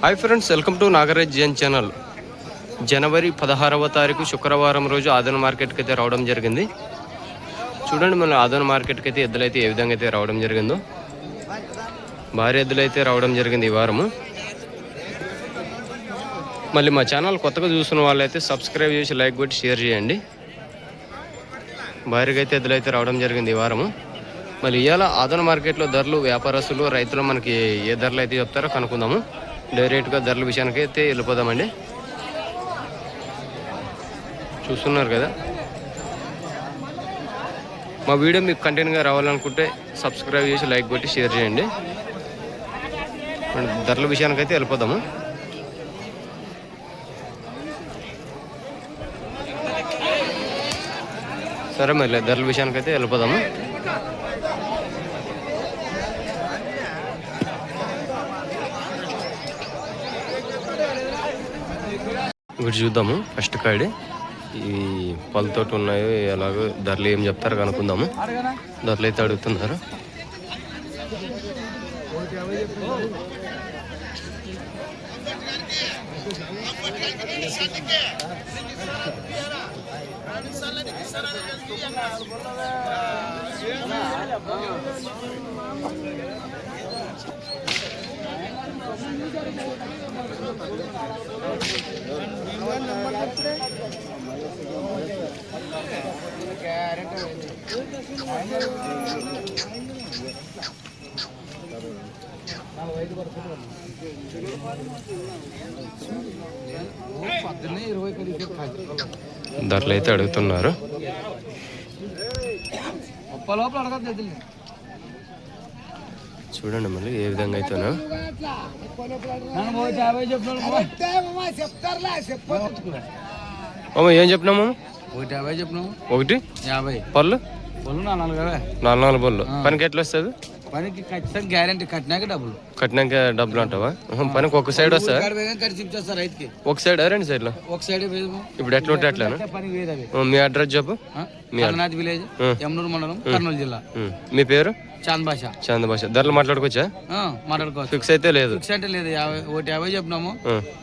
Hi friends welcome to Nagaraj Jain channel. జనవరి పదహారవ తారీఖు శుక్రవారం రోజు ఆదన మార్కెట్కి అయితే రావడం జరిగింది. చూడండి మన ఆదన మార్కెట్కి అయితే ఎద్దులైతే ఏ విధంగా అయితే రావడం జరిగిందో. భారీ ఎద్దులైతే రావడం జరిగింది ఈ వారము. మళ్ళీ మా ఛానల్ కొత్తగా చూసిన వాళ్ళైతే సబ్స్క్రైబ్ చేసి లైక్ కొట్టి షేర్ చేయండి. భారీగా అయితే ఎద్దులైతే రావడం జరిగింది ఈ వారము. మళ్ళీ ఇవాళ ఆదన మార్కెట్లో ధరలు వ్యాపారస్తులు రైతులు మనకి ఏ ధరలు అయితే చెప్తారో కనుక్కుందాము. డైరెక్ట్గా ధరల విషయానికి అయితే వెళ్ళిపోదామండి. చూస్తున్నారు కదా. మా వీడియో మీకు కంటెంట్గా రావాలనుకుంటే సబ్స్క్రైబ్ చేసి లైక్ కొట్టి షేర్ చేయండి. ధరల విషయానికి అయితే వెళ్ళిపోదాము. సరే మరి ధరల విషయానికి అయితే వెళ్ళిపోదాము. ఇప్పుడు చూద్దాము. ఫస్ట్ కాడి. ఈ పళ్ళతోటి ఉన్నాయో ఎలాగో ధరలు ఏం చెప్తారో కనుక్కుందాము. ధరలు అయితే అడుగుతున్నారు. ధరలు అయితే అడుగుతున్నారు. ఒప్ప లోపల అడగద్దు ఎదురు చూడండి మళ్ళీ ఏ విధంగా అయితేనో అమ్మ ఏం చెప్పినాము ఒకటి యాభై చెప్పినావు ఒకటి? యాభై పళ్ళు? పళ్ళు నా నలభై నాలుగు నాలుగు పళ్ళు. పనికి ఎట్లా వస్తుంది? పనికి ఖచ్చితంగా గ్యారంటీ కట్టినాక డబ్బులు కట్టినాక డబ్బులు అంటావా? పనికి ఒక సైడ్ వస్తా ఇక్కడ వేగం కట్టి ఇచ్చేస్తారు రైతుకి. ఒక సైడ్ రెండు సైడ్లో ఒక సైడ్ ఇప్పుడు ఎట్లా ఉంటే ఉ, మీ అడ్రస్ చెప్పు. విలేజ్ యమునూరు మండలం కర్నూలు జిల్లా. మీ పేరు? చాంద్ భాష. చంద భాష. ధరలు మాట్లాడుకోవచ్చా? మాట్లాడుకోవచ్చు. ఫిక్స్ అయితే లేదు. ఫిక్స్ అంటే లేదు. యాభై ఒకటి యాభై చెప్పినాము.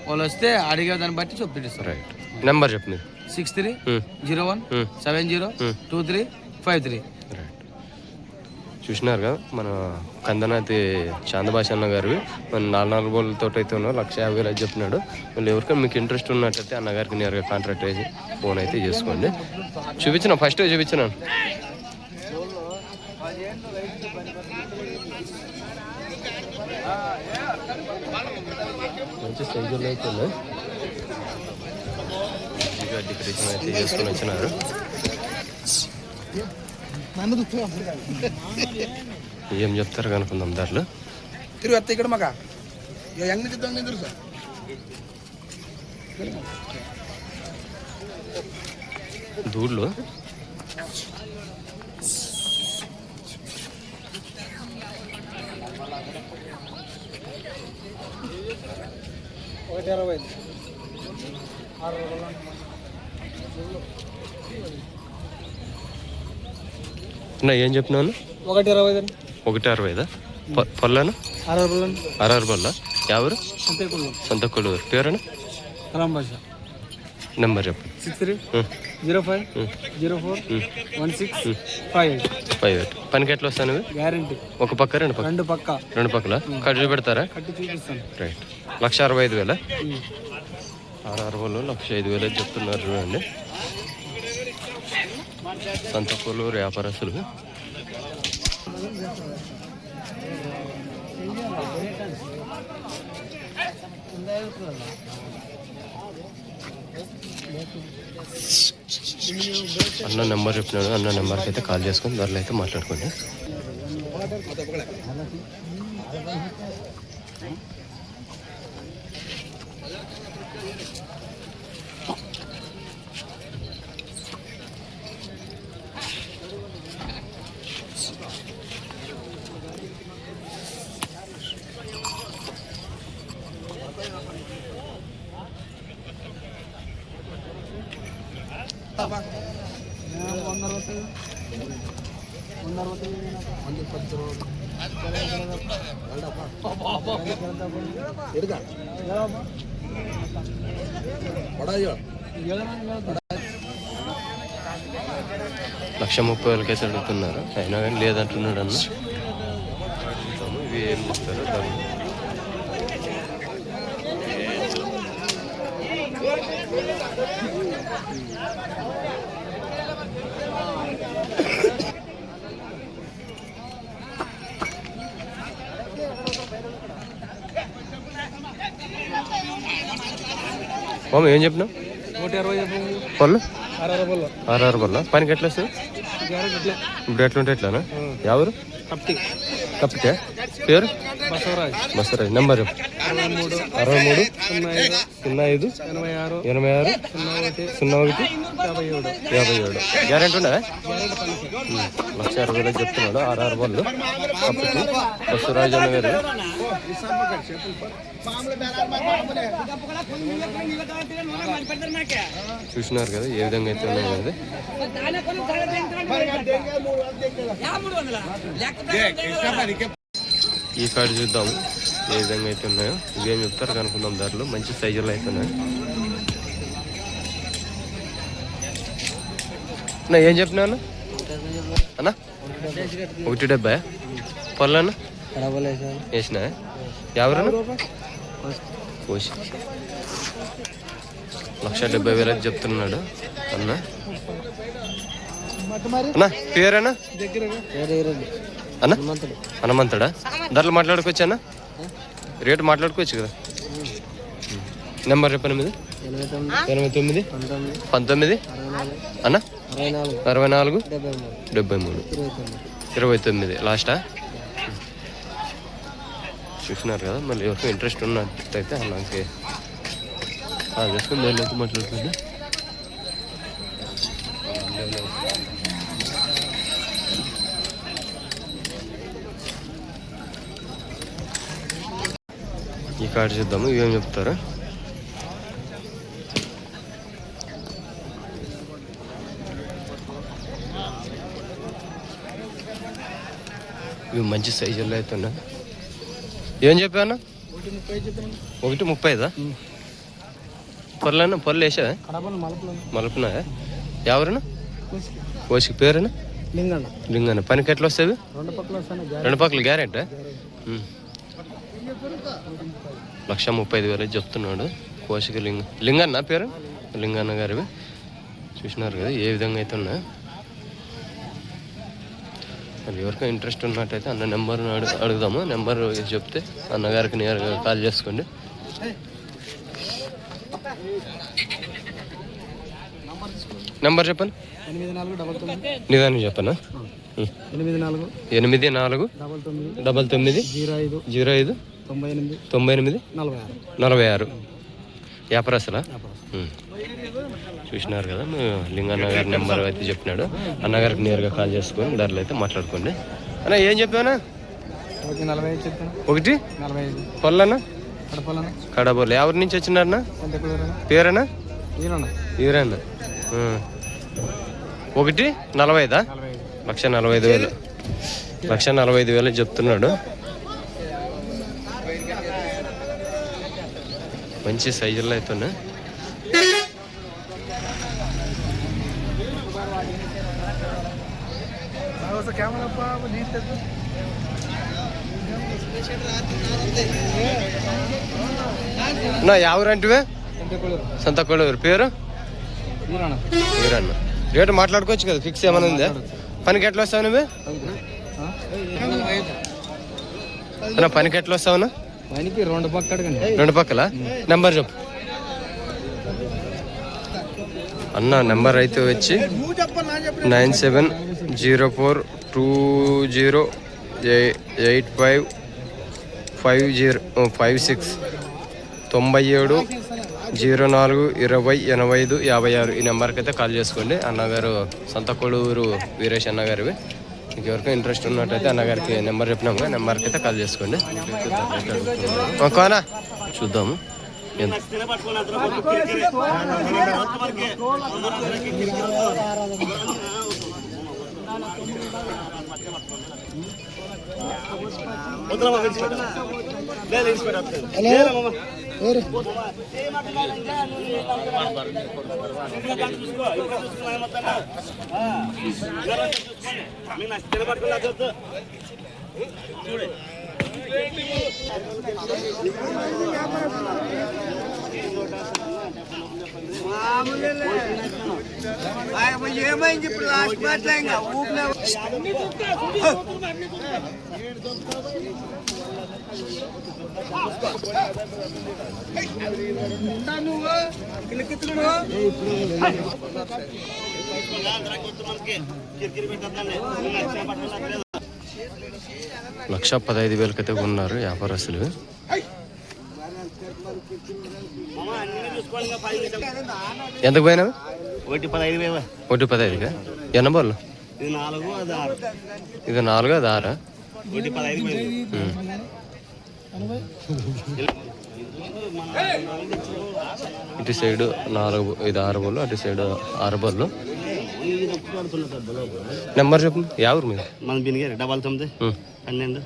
వాళ్ళు వస్తే అడిగే దాన్ని బట్టి చూపిస్తారు రైట్ నెంబర్ చెప్పు నీది six three uh, zero one uh, seven zero uh. Two three five three. Right చూసినారు కదా మన కందనాతి చాందభాష అన్న గారు. మన నాలుగు నాలుగు బోళ్ళతో అయితే ఉన్నావు లక్ష యాభై వేలు అయితే చెప్తున్నాడు మళ్ళీ ఎవరికైనా మీకు ఇంట్రెస్ట్ ఉన్నట్టయితే అన్నగారికి నేరుగా కాంట్రాక్ట్ అయ్యి ఫోన్ అయితే చేసుకోండి. చూపించిన ఫస్ట్ చూపించిన. వచ్చి డెకరేషన్ అయితే చేసుకొని వచ్చినారు. ఏం చెప్తారు కనుకుందాం దారులు తిరుగు ఇక్కడ మాక ఎంగ ఒకటి అరవై అన్న ఏం చెప్పినాను ఒకటి ఇరవై ఒకటి అరవైదా ప- పళ్ళను అరవై రోజులు అరవై పళ్ళ ఎవరు? అంతే కుళ్ళు సొంత కొడుకు పేరను? కలాం భాష. నెంబర్ చెప్పు. Six three zero five zero four. One six five eight. Five eight. పనికి ఎట్లా వస్తాను? గ్యారంటీ. ఒక పక్క రెండు పక్క? రెండు పక్క. రెండు పక్కల? కట్టు పెడతారా కట్టి చూపిస్తాను. రైట్. లక్ష అరవై ఐదు వేల? ఆరు అరవైలో లక్ష ఐదు వేలు చెప్తున్నారు చూడండి. సంతకూలు వ్యాపారస్తులు. అన్న నెంబర్ చెప్పినాడు. అన్న నెంబర్కి అయితే కాల్ చేసుకొని ధరలు అయితే మాట్లాడుకోండి. వంద వంద పది రూపాయలు ఎడుగా లక్ష ముప్పై వేలకి అడుగుతున్నారు. అయినా కానీ లేదంటున్నాడు అన్న. ఇవి ఏం చెప్తారో మామ ఏం చెప్పినావు? పళ్ళు? ఆర్ఆర్ పళ్ళ. పనికి ఎట్లా వస్తుంది? ఇప్పుడు ఎట్లుంటే ఎట్లానా? ఎవరు కప్పితే పేరు? బసవరాజ్. బసరాజ్ నెంబర్? చెప్పు. అరవై మూడు అరవై మూడు సున్నా ఐదు సున్నా ఐదు ఎనభై ఆరు ఎనభై ఆరు సున్నా ఒకటి సున్నా ఒకటి యాభై ఏడు. యాభై ఏడు గ్యారెంటీ లక్ష అరవై వేలకు చెప్తున్నాడు ఆర్ఆర్ వాళ్ళు కప్పికి బసరాజ్ అన్న గారు చూసినారు కదా ఏ విధంగా అయితే ఉన్నాయి ఈ కార్డు చూద్దాము. ఏ విధంగా అయితే ఉన్నాయో ఇవేం చెప్తారు. కనుక్కుందాం ధరలు మంచి సైజులు అయితే ఉన్నాయి. అన్న ఏం చెప్పినా అన్న? అన్న? ఒకటి డెబ్బై? పళ్ళన్న వేసిన? ఎవరన్నా కోసి లక్ష డెబ్బై వేలకు చెప్తున్నాడు అన్న. అన్న పేరేనా? అన్న? హనుమంతుడా? ధరలు మాట్లాడుకోవచ్చు అన్న? రేటు మాట్లాడుకోవచ్చు కదా. నెంబర్ చెప్పండి మీది. ఎనభై తొమ్మిది. పంతొమ్మిది. అన్న? అరవై నాలుగు. డెబ్బై మూడు. ఇరవై తొమ్మిది. లాస్టా? చూసినారు కదా మళ్ళీ ఎవరికి ఇంట్రెస్ట్ ఉన్నట్టయితే అయితే చేసుకుని మాట్లాడుతుంది కార్డు చూద్దాము. ఇవేం చెప్తారు? ఇవి మంచి సైజుల్లో అయితే ఉన్నాయి. ఏం చెప్పాను ఒకటి ముప్పైదా? పర్లేనా పర్లు వేసా మలుపునా ఎవరునా కోసికి. పేరునా లింగన్న. లింగన్న. పనికి ఎట్లా వస్తుంది రెండు పక్కల గ్యారెంటీ. లక్ష ముప్పై ఐదు వేలు చెప్తున్నాడు. కోసిక లింగ లింగన్న పేరు? లింగన్న గారివి. చూసినారు కదా ఏ విధంగా అయితే ఉన్నా మరి ఎవరికైనా ఇంట్రెస్ట్ ఉన్నట్టయితే అన్న నెంబర్ అడుగు అడుగుదాము. నెంబర్ చెప్తే అన్నగారికి నేరుగా కాల్ చేసుకోండి. నెంబర్ చెప్పండి. నిదానం చెప్పనా. ఎనిమిది నాలుగు డబల్ తొమ్మిది జీరో ఐదు జీరో ఐదు. తొంభై ఎనిమిది. తొంభై ఎనిమిది? నలభై ఆరు. నలభై ఆరు. వ్యాపారస్తులా? ఉం. చూసినారు కదా లింగన్న గారి నెంబర్ అయితే చెప్పినాడు. అన్నగారికి నేరుగా కాల్ చేసుకొని ధరలు అయితే మాట్లాడుకోండి. అన్న ఏం చెప్పానా. ఒకటి? కడపలన్న కడబోలు ఎవరి నుంచి వచ్చినారన్న? పేరేనా ఈరన్న. ఒకటి నలభైదా నలభై ఐదు. లక్ష నలభై ఐదు వేలు. లక్ష నలభై ఐదు వేలు చెప్తున్నాడు. మంచి సైజుల్లో అయితే కెమెరా నా ఎవరంటివే ఎంత కొడవరు పేరు? వీరన్న. రేటు మాట్లాడుకోవచ్చు కదా ఫిక్స్ ఏమైనా ఉందా? పనికి ఎట్లా వస్తావు నువ్వు? పనికి ఎట్లా వస్తావునా పనికి రెండు పక్క అడగండి. రెండు పక్కల? నెంబర్ చెప్పు. అన్న నెంబర్ అయితే వచ్చి nine seven zero four two zero eight five five zero five six. తొంభై ఏడు జీరో నాలుగు ఇరవై ఎనభై ఐదు యాభై ఆరు. ఈ నెంబర్కి అయితే కాల్ చేసుకోండి. అన్నగారు సొంత వీరేష్ అన్నగారివి. మీకు ఎవరికో ఇంట్రెస్ట్ ఉన్నట్టయితే అన్నగారికి నెంబర్ చెప్పినాము కదా, నెంబర్కి అయితే కాల్ చేసుకోండి. కానా చూద్దాము ఎంత ఏమైంది ఇప్పుడు లాస్ట్ మాట్లా ఇంకా? ఊపిన లక్ష పదహైదు వేలకైతే ఉన్నారు వ్యాపారస్తులు. ఎంతకు పోయినావు? ఒకటి పదహైదు ఒకటి పదహైదుగా ఎన్న బోళ్ళు ఇది నాలుగు అది ఆరు. ఇది నాలుగు అది ఆరా? ఒకటి పదహైదు ఇటు సైడ్ నాలుగు ఇది ఆరు బోళ్ళు అటు సైడ్ ఆరు బోళ్ళు. నెంబర్ చెప్పు యావరు మీరు మన బినిగారు డబల్ తొమ్మిది పన్నెండు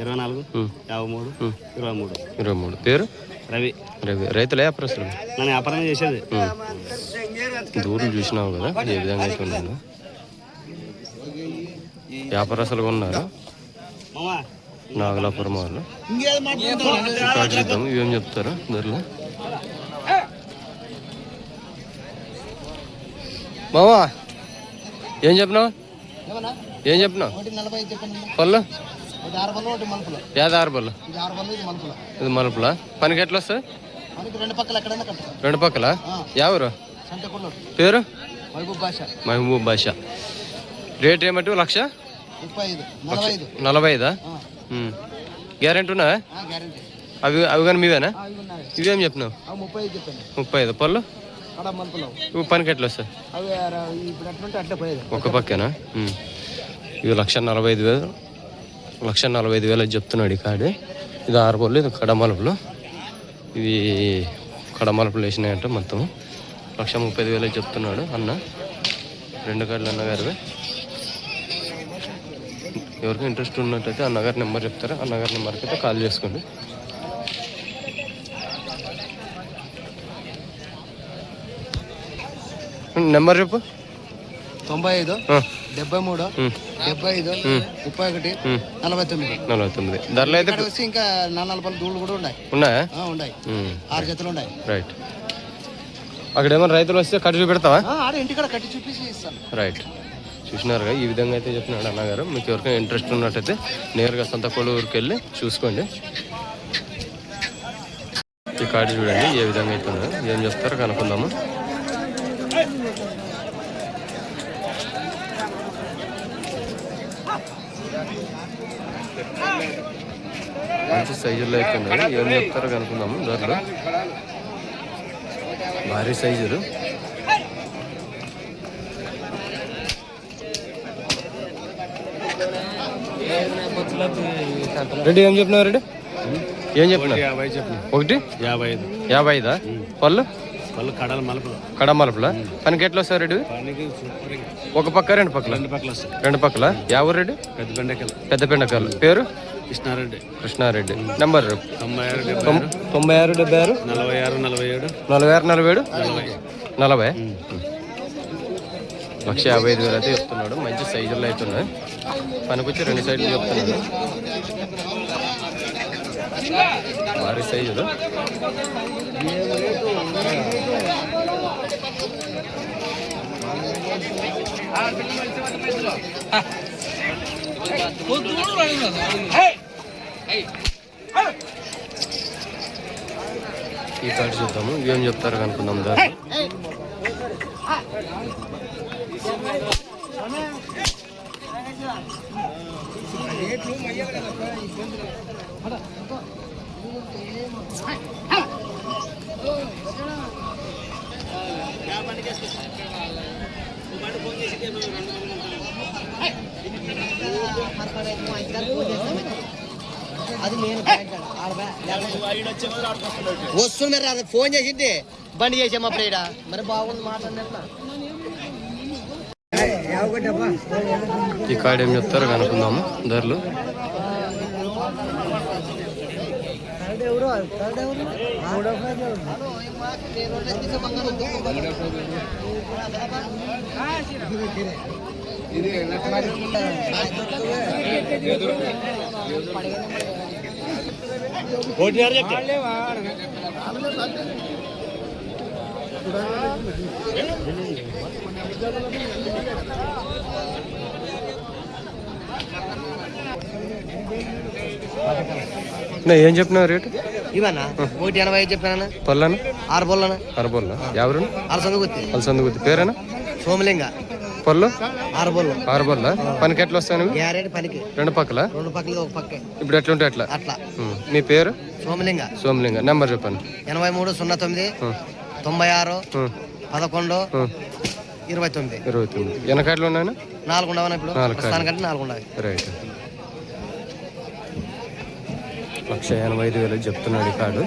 ఇరవై నాలుగు యాభై మూడు. ఇరవై మూడు. ఇరవై మూడు. పేరు? రవి. రవి. రైతుల వ్యాపారస్తులు నన్ను వ్యాపారం చేసేది. దూరం చూసినావు కదా ఏ విధంగా అయితే ఉన్నాను వ్యాపారస్తులుగా ఉన్నారు. మామా నాగలాపురం వాళ్ళు చేద్దాం ఇవేం చెప్తారు? ధరలు మామా ఏం చెప్పినావు? ఏం చెప్పినావు? పళ్ళు? ఆరు పళ్ళు? ఇది మలుపులు? పనికి ఎట్లా మనకి రెండు పక్కల? ఎవరు పేరు? మహబూబ్ బాషా. రేట్ ఏమంటే లక్ష? నలభై ఐదా? గ్యారెంటీ ఉన్నా గ్యారంటీ. అవి అవి కానీ మీవేనా? ఇవేం చెప్పినావు ముప్పై ఐదు పళ్ళు? ఇవి పనికి ఎట్లా వస్తాయి? ఒక పక్కేనా. ఇవి లక్ష నలభై ఐదు వేలు. లక్ష నలభై ఐదు వేలు చెప్తున్నాడు ఈ కాడి ఇది ఆరు పళ్ళు ఇది కడమలుపులు ఇవి కడమలుపులు వేసినాయంట మొత్తం లక్ష ముప్పై ఐదు వేలు చెప్తున్నాడు అన్న. రెండు కాళ్ళు అన్నగారివి ఎవరికి ఇంట్రెస్ట్ ఉన్నట్టయితే అన్నగారి నెంబర్ చెప్తారా? అన్నగారి నెంబర్కి అయితే కాల్ చేసుకోండి. నెంబర్ చెప్పు. తొంభై ఐదు ఆ, డెబ్బై మూడు డెబ్బై ఐదు ముప్పై ఒకటి. నలభై తొమ్మిది. నలభై తొమ్మిది. ధరలు అయితే వచ్చి ఇంకా నాలుగు నలభై దూళ్ళు కూడా ఉన్నాయి. ఉన్నాయా? ఆ, ఉన్నాయి. ఆరు జతలు ఉన్నాయి. రైట్. అక్కడ ఏమైనా రైతులు వస్తే కట్టి చూపెడతావా? ఆ, ఇంటికాడ కట్టి చూపించి ఇస్తాను. రైట్. చూసినారుగా. ఈ విధంగా అయితే చెప్పినాడు అన్నగారు మీకు ఎవరికైనా ఇంట్రెస్ట్ ఉన్నట్టయితే నేరుగా సొంత వెళ్ళి చూసుకోండి. ఈ కార్డు చూడండి ఏ విధంగా అయితే ఏం చేస్తారో కనుక్కుందాము. మంచి సైజుల్లో అయితే ఏం చెప్తారో కనుక్కుందాము. ధరలు భారీ సైజులు. రెడ్డి ఏం చెప్పినావు రెడ్డి? ఏం చెప్పినావు యాభై చెప్పిన ఒకటి? యాభై ఐదు. యాభై ఐదా? పళ్ళు? పళ్ళు కడాలి మలుపులు. కడమలుపులా పనికి ఎట్లా వస్తావు రెడ్డి. ఒక పక్క రెండు పక్కల? రెండు పక్కల రెండు పక్కల? యాభై రెడ్డి? పెద్ద పెండకాయలు పేరు? కృష్ణారెడ్డి. కృష్ణారెడ్డి. నెంబర్ తొంభై ఆరు డెబ్బై ఆరు. నలభై ఆరు నలభై ఏడు. నలభై ఆరు నలభై ఏడు? నలభై. లక్ష యాభై ఐదు వేలు అయితే చెప్తున్నాడు. మంచి సైజుల్లో అయితే ఉన్నాయి పనికొచ్చి రెండు సైజులు చెప్తున్నాడు. భారీ సైజులు. ఈ కార్డు చూద్దాము. ఏం చెప్తారు కనుక్కుందాం దాన్ని. అది నేను మరి అది ఫోన్ చేసింది. బండి చేసామప్పుడు ఇక్కడ మరి బాగుంది మాట్లాడినట్లా ఈ కార్డు ఏం చెప్తారో కనుక్కుందాము ధరలు. నా ఏం చెప్పినావు రేటు? ఇవన్నా? ఒకటి ఎనభై ఐదు చెప్పానా పళ్ళను ఆరు ఎవరు? ఆరు సందు గుర్తి అలసందు గుర్తు పేరేనా? సోమలింగ. పళ్ళు ఆరు బొల్లు ఆరుబొల్ల పనికి ఎట్లా వస్తాను గ్యారెంటీ పనికి? రెండు పక్కల? రెండు పక్కల ఒక పక్కే. ఇప్పుడు ఎట్లుంటే అట్లా? అట్లా. మీ పేరు? సోమలింగ. సోమలింగ. నెంబర్ చెప్పండి. ఎనభై మూడు సున్నా తొమ్మిది. తొంభై ఆరు. పదకొండు. ఇరవై తొమ్మిది. ఇరవై తొమ్మిది. వెనకాట్లు ఉన్నాయన నాలుగు ఉండవనా ఇప్పుడు? ప్రస్తుతానికంటే నాలుగు ఉండవు రైట్. లక్ష ఎనభై ఐదు వేలు చెప్తున్నాడు ఈ కార్డు.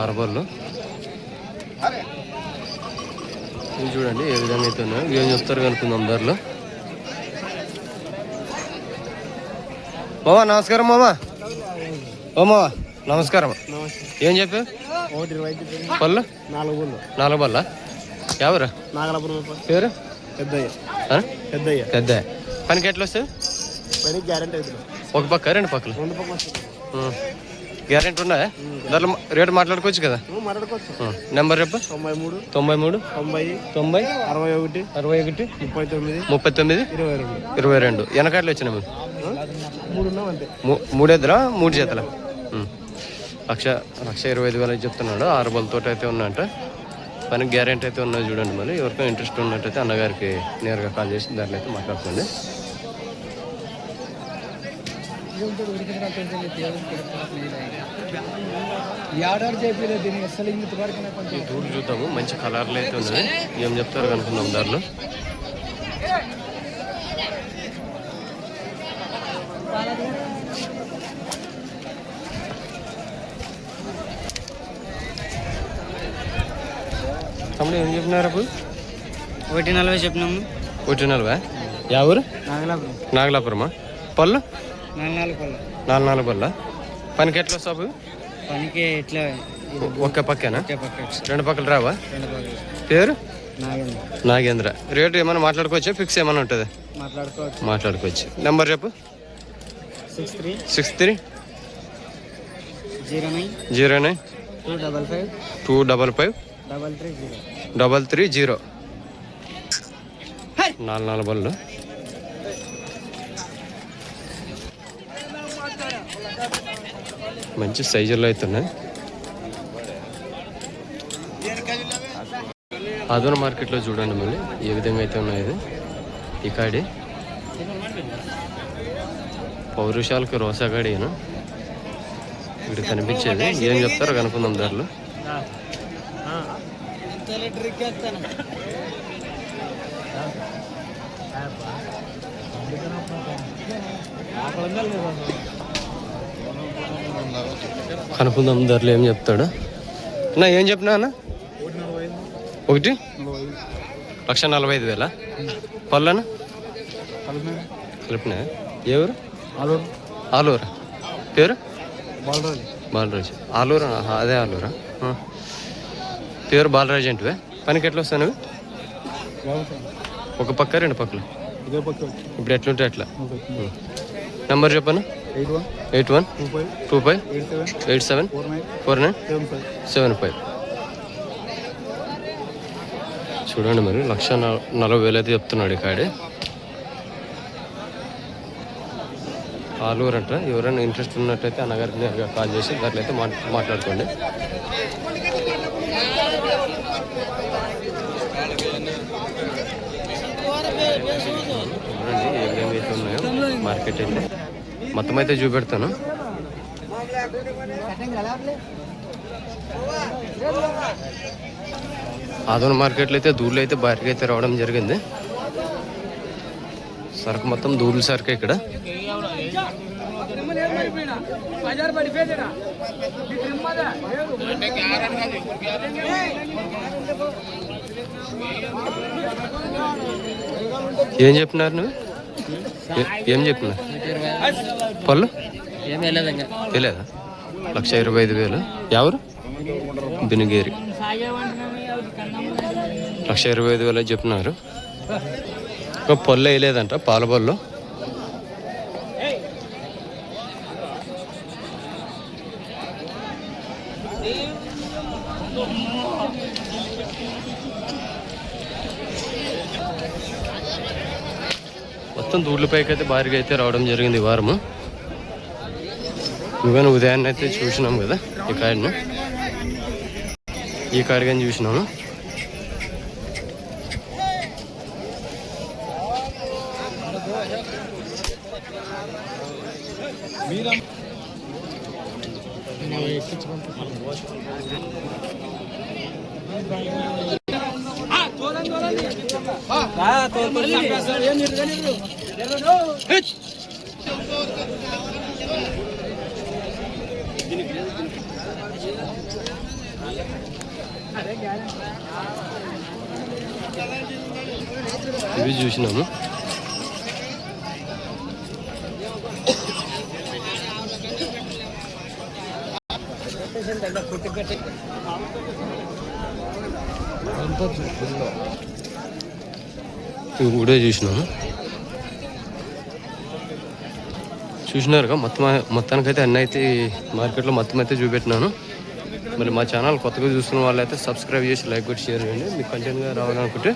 ఆరుబళ్ళు ఇవి చూడండి ఏ విధంగా అయితే ఉన్నాయో ఏం చెప్తారు కనుక్కుందాం ధరలు మామా నమస్కారం మామా ఓ మామా నమస్కారం ఏం చెప్పు పళ్ళు? నాలుగు బొల్లు నాలుగు బల్ల ఎవరు? నాగలాపురం పేరు పెద్దయ్య? పెద్దయ్య. పెద్ద పనికి ఎట్లా వస్తుంది పని గ్యారెంటీ అవుతుంది. ఒక పక్క రెండు పక్కలు. రెండు పక్కన గ్యారెంటీ ఉన్నాయా? ధరలు మా- రేటు మాట్లాడుకోవచ్చు కదా? మాట్లాడుకోవచ్చు. నెంబర్ చెప్పు. తొంభై మూడు. తొంభై మూడు. తొంభై. తొంభై. అరవై ఒకటి. అరవై ఒకటి. ముప్పై తొమ్మిది. ముప్పై తొమ్మిది. ఇరవై రెండు. ఇరవై రెండు. వెనకాట్లు వచ్చిన మూడు మూడెద్దరా మూడు చేతల? లక్ష లక్ష ఇరవై ఐదు వేలు చెప్తున్నాడు. ఆరు బలతో అయితే ఉన్నట్ట పని గ్యారెంటీ అయితే ఉన్నది చూడండి మరి ఎవరికైనా ఇంట్రెస్ట్ ఉన్నట్టయితే అన్నగారికి నేరుగా కాల్ చేసి దాంట్లో అయితే మాట్లాడుతుంది చూద్దాము. మంచి కలర్లు అయితే ఉన్నాయి ఏం చెప్తారు కనుక్కుందాం దారిలో? తమ్ముడు ఏం చెప్పినారు అప్పుడు? ఒకటి నలభై చెప్పినాము. ఒకటి నలభై? యా ఊరు? నాగలాపురం. నాగలాపురమా? పళ్ళు? నాలుగు నాలుగు పళ్ళు. నాలుగు నాలుగు పళ్ళ? పనికి ఎట్లా వస్తావు పనికి ఎట్లా? ఒక్క పక్కేనా? పక్క రెండు పక్కలు రావా? పేరు? నాగేంద్ర. నాగేంద్ర. రేటు ఏమైనా మాట్లాడుకోవచ్చా? ఫిక్స్ ఏమైనా ఉంటుంది? మాట్లాడుకోవచ్చు. మాట్లాడుకోవచ్చు. నెంబర్ చెప్పు. Six three. Six three. Zero nine. Zero nine. Two double five. Two double five. Double three zero నాలుగు నాలుగు బళ్ళు. మంచి సైజుల్లో అవుతున్నాయి. ఆదోన మార్కెట్లో చూడండి మళ్ళీ ఏ విధంగా అయితే ఉన్నాయి ఇది. ఈ కాడి. పౌరుషాలకు రోసాగాడిను ఇక్కడ కనిపించేది. ఏం చెప్తారో కనుక్కుందాం ధరలు. కనుక్కుందాం ధరలు ఏం చెప్తాడు. అన్న ఏం చెప్పినా అన్న? ఒకటి? లక్ష నలభై ఐదు వేల? పళ్ళన? కలిపినా. ఎవరు ఆలూరు. ఆలూరా? పేరు? బాలరాజు. బాలరాజు. ఆలూరా? అదే ఆలూరా. పేరు బాలరాజు అంటే పనికి ఎట్లా వస్తాను ఒక పక్క రెండు పక్కలు. ఇప్పుడు ఎట్లుంటే అట్లా. నెంబర్ చెప్పను? Eight one. Two five. Eight seven. Four nine. Seven five. చూడండి మరి లక్ష నల- నలభై వేలు అయితే చెప్తున్నాడు కాడే. ఆలూరు అంట ఎవరైనా ఇంట్రెస్ట్ ఉన్నట్టయితే అన్నగారికి నేరుగా కాల్ చేసి దాంట్లో అయితే మాట్ మాట్లాడుకోండి చూడండి ఏ విధంగా అయితే ఉన్నాయో మార్కెట్ అయితే మొత్తం అయితే చూపెడతాను. ఆదోన మార్కెట్లో అయితే దూర్లు అయితే భారీగా అయితే రావడం జరిగింది. సరుకు మొత్తం దూర్ల సరుకు ఇక్కడ. ఏం చెప్పినారు నువ్వు? ఏం చెప్పినారు పళ్ళు? తెలియదా? లక్ష ఇరవై ఐదు వేలు. ఎవరు? బినుగేరి. లక్ష ఇరవై ఐదు వేలు చెప్పినారు. పళ్ళు వేయలేదంట పాల పళ్ళు మొత్తం దూడ్లపైకి అయితే భారీగా అయితే రావడం జరిగింది ఈ వారము. ఇవన్నీ ఉదయాన్నే అయితే చూసినాం కదా ఈ కాడిని ఈ కాడి కానీ చూసినాము ఇవి చూసినాము ఇవి కూడా చూసినాము చూసినారుగా. మొత్తం మొత్తానికైతే అన్నీ అయితే మార్కెట్లో మొత్తం అయితే చూపెట్టినాను. మరి మా ఛానల్ కొత్తగా చూస్తున్న వాళ్ళైతే సబ్స్క్రైబ్ చేసి లైక్ కొట్టి షేర్ చేయండి. మీకు కంటెంట్గా రావాలనుకుంటే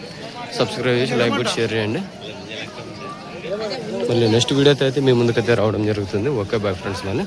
సబ్స్క్రైబ్ చేసి లైక్ కూడా షేర్ చేయండి. మళ్ళీ నెక్స్ట్ వీడియోతో అయితే మీ ముందుకైతే రావడం జరుగుతుంది. ఓకే బాయ్ ఫ్రెండ్స్ మళ్ళీ.